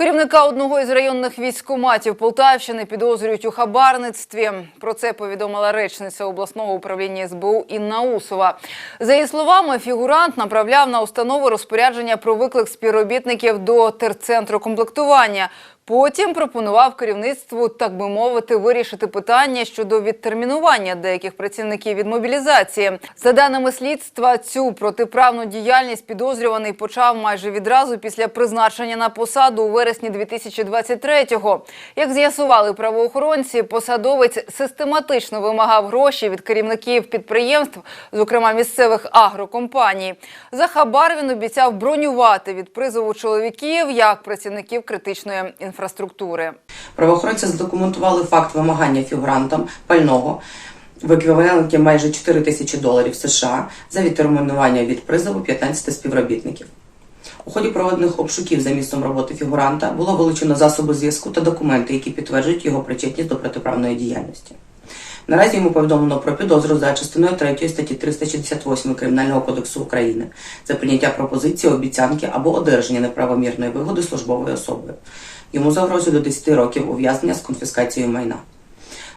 Керівника одного із районних військкоматів Полтавщини підозрюють у хабарництві. Про це повідомила речниця обласного управління СБУ Інна Усова. За її словами, фігурант направляв на установи розпорядження про виклик співробітників до терцентру комплектування. Потім пропонував керівництву, так би мовити, вирішити питання щодо відтермінування деяких працівників від мобілізації. За даними слідства, цю протиправну діяльність підозрюваний почав майже відразу після призначення на посаду у вересні 2023-го. Як з'ясували правоохоронці, посадовець систематично вимагав гроші від керівників підприємств, зокрема місцевих агрокомпаній. За хабар він обіцяв бронювати від призову чоловіків як працівників критичної інфраструктури. Правоохоронці задокументували факт вимагання фігурантам пального в еквіваленті майже 4 тисячі доларів США за відтермінування від призову 15 співробітників. У ході проведених обшуків за місцем роботи фігуранта було вилучено засоби зв'язку та документи, які підтверджують його причетність до протиправної діяльності. Наразі йому повідомлено про підозру за частиною 3 статті 368 Кримінального кодексу України за прийняття пропозиції, обіцянки або одержання неправомірної вигоди службовою особою. Йому загрозу до 10 років ув'язнення з конфіскацією майна.